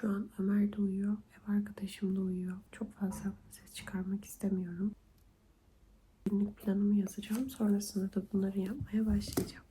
Şu an Ömer de uyuyor, ev arkadaşım da uyuyor. Çok fazla ses çıkarmak istemiyorum. Günlük planımı yazacağım. Sonrasında da bunları yapmaya başlayacağım.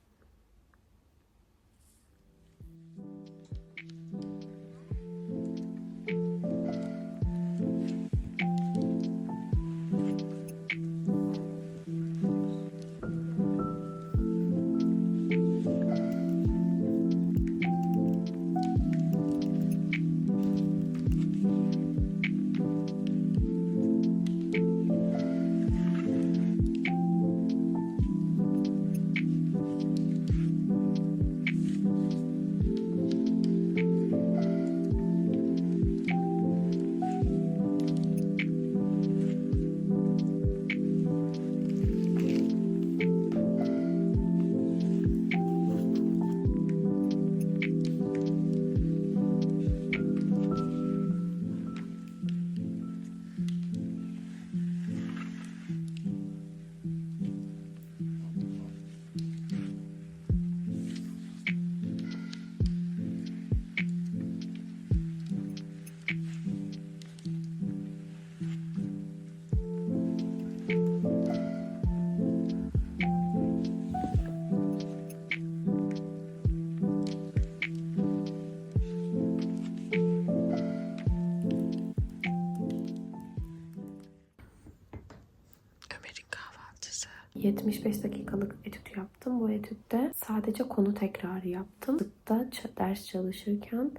75 dakikalık etüt yaptım. Bu etütte sadece konu tekrarı yaptım. Tıpta ders çalışırken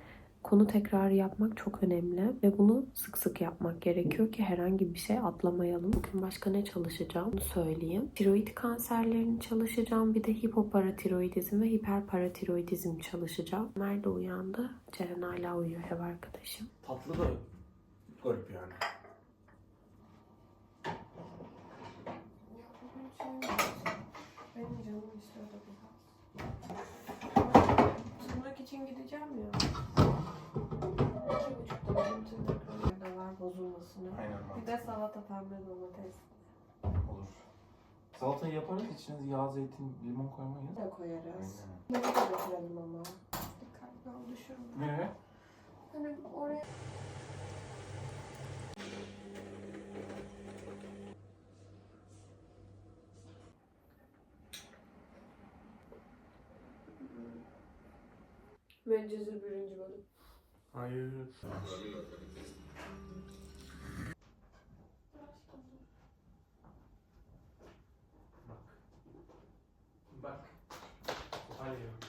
konu tekrarı yapmak çok önemli ve bunu sık sık yapmak gerekiyor ki herhangi bir şey atlamayalım. Bugün başka ne çalışacağım onu söyleyeyim. Tiroid kanserlerini çalışacağım. Bir de hipoparatiroidizm ve hiperparatiroidizm çalışacağım. Ömer de uyandı. Ceren hala uyuyor ev arkadaşım. Tatlı da garip yani. Benim canım istiyordu biraz. Tırnak için gideceğim ya. İki buçukta benim tırnaklarım da var bozulmasını. Aynen Bir mantıklı. de salata pembe domates Olur. Salatayı yaparız içine yağ, zeytin, limon koymayız. de koyarız. Aynen. Ne de götürelim ama. Dikkatli ol düşürme. Ne? Hani oraya... Medcezir birinci bölüm. Hayır. Bak. Bak. Hayır.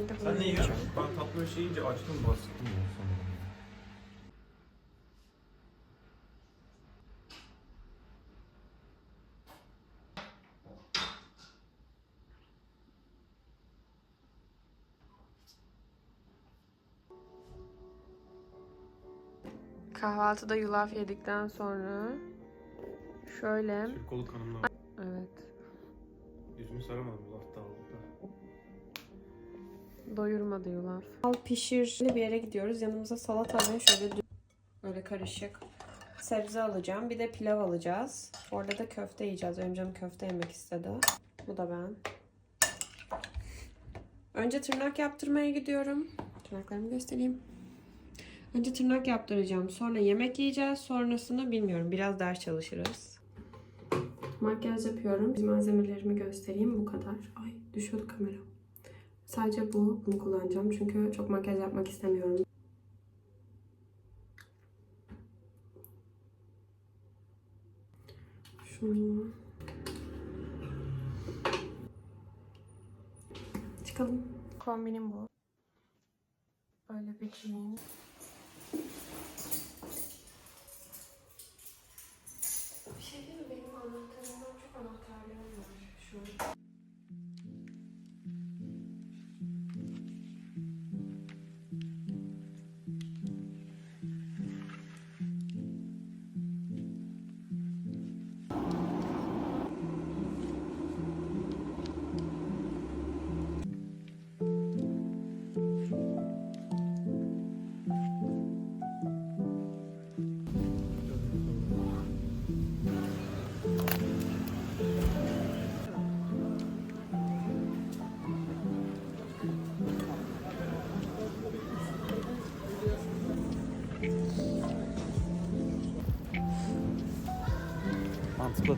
Ben de bunu Sen ne yiyorsun? Ben tatlı bir şey yiyince açtım bastım. Kahvaltıda yulaf yedikten sonra şöyle kolu kanımda. evet Yüzümü saramadım. Doyurmadı yulaf. Al pişir bir yere gidiyoruz. Yanımıza salata ve şöyle böyle karışık sebze alacağım. Bir de pilav alacağız. Orada da köfte yiyeceğiz. Benim canım köfte yemek istedi. Bu da ben. Önce tırnak yaptırmaya gidiyorum. Tırnaklarımı göstereyim. Önce tırnak yaptıracağım. Sonra yemek yiyeceğiz. Sonrasını bilmiyorum. Biraz ders çalışırız. Makyaj yapıyorum. Malzemelerimi göstereyim. Bu kadar. Ay düşüyordu kamera. Sadece bu. Bunu kullanacağım. Çünkü çok makyaj yapmak istemiyorum. Şunu. Çıkalım. Kombinim bu. Böyle bir jean. Bir şey değil mi? Benim anahtarımdan çok anahtarlarım var şu an. Mantıklı.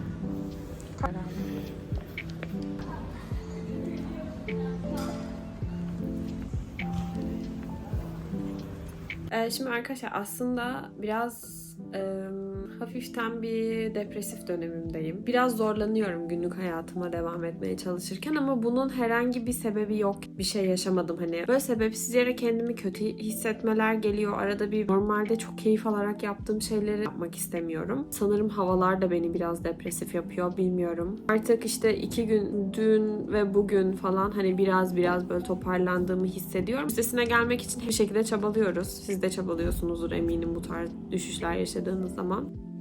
Ee, şimdi arkadaşlar aslında biraz e, hafiften bir depresif dönemimdeyim. Biraz zorlanıyorum günlük hayatıma devam etmeye çalışırken ama bunun herhangi bir sebebi yok. Bir şey yaşamadım hani. Böyle sebepsiz yere kendimi kötü hissetmeler geliyor. Arada bir normalde çok keyif alarak yaptığım şeyleri yapmak istemiyorum. Sanırım havalar da beni biraz depresif yapıyor bilmiyorum. Artık işte iki gün dün ve bugün falan hani biraz biraz böyle toparlandığımı hissediyorum. Üstesine gelmek için bir şekilde çabalıyoruz. Siz de çabalıyorsunuzdur eminim bu tarz düşüşler yaşadığınız zaman.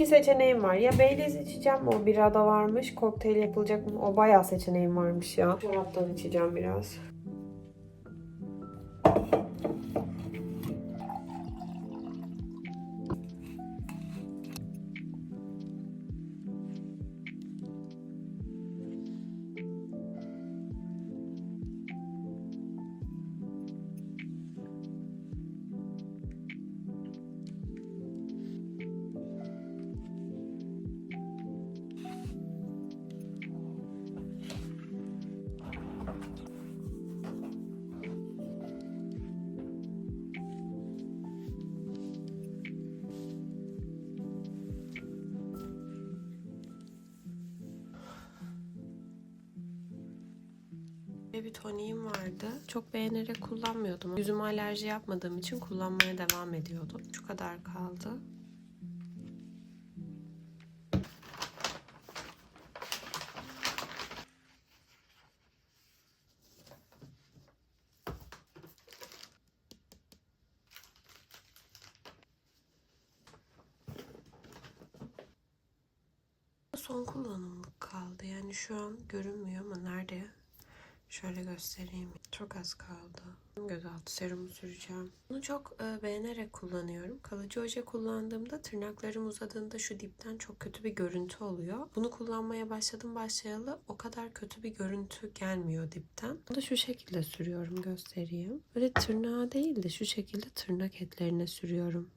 İki seçeneğim var. Ya Baileys içeceğim. O birada varmış. Kokteyl yapılacak mı? O bayağı seçeneğim varmış ya. Şaraptan içeceğim biraz. Böyle bir toniğim vardı. Çok beğenerek kullanmıyordum. Yüzüme alerji yapmadığım için kullanmaya devam ediyordum. Şu kadar kaldı. Son kullanımlık kaldı. Yani şu an görünmüyor ama nerede? Şöyle göstereyim. Çok az kaldı. Göz altı serumu süreceğim. Bunu çok e, beğenerek kullanıyorum. Kalıcı oje kullandığımda tırnaklarım uzadığında şu dipten çok kötü bir görüntü oluyor. Bunu kullanmaya başladım başlayalı o kadar kötü bir görüntü gelmiyor dipten. Bunu da şu şekilde sürüyorum göstereyim. Böyle tırnağa değil de şu şekilde tırnak etlerine sürüyorum.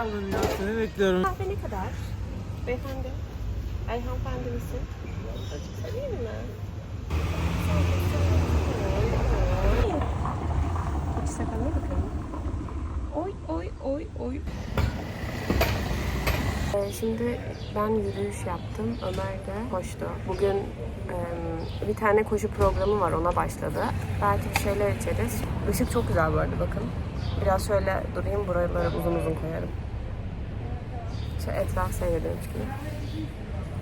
Kaldın ya? Seni bekliyorum. Kahve ne kadar? Beyefendi. Ay hanımefendi misin? Azıcık seveyim mi? İki sakal ne bakalım? Oy oy oy oy. Ee, Şimdi ben yürüyüş yaptım. Ömer de koştu. Bugün bir tane koşu programı var. Ona başladı. Belki bir şeyler içeriz. Işık çok güzel bu arada bakın. Biraz şöyle durayım. Buraları uzun uzun koyarım. Şöyle etraf seyrediyormuş gibi.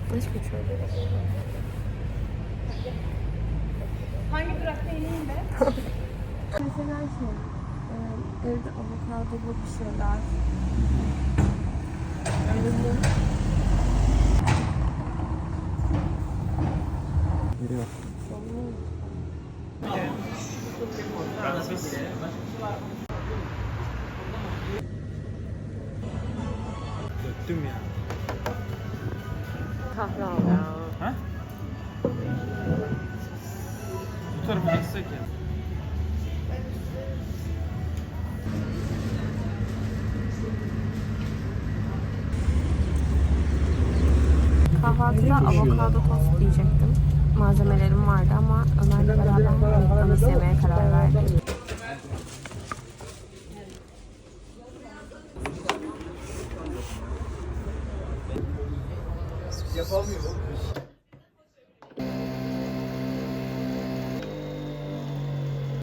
Hiç mi şöyle? Hangi durakta ineyim be? Mesela şey, e, evde avokadolu bir şeyler. Ürünü. Geliyor. Döktüm ya. Kahve al ya. Ha? Bu tarafa geçsek ya. Kahvaltıda avokado tost yiyecektim. Malzemelerim vardı ama Ömer'le beraber McDonald's yemeye karar verdik.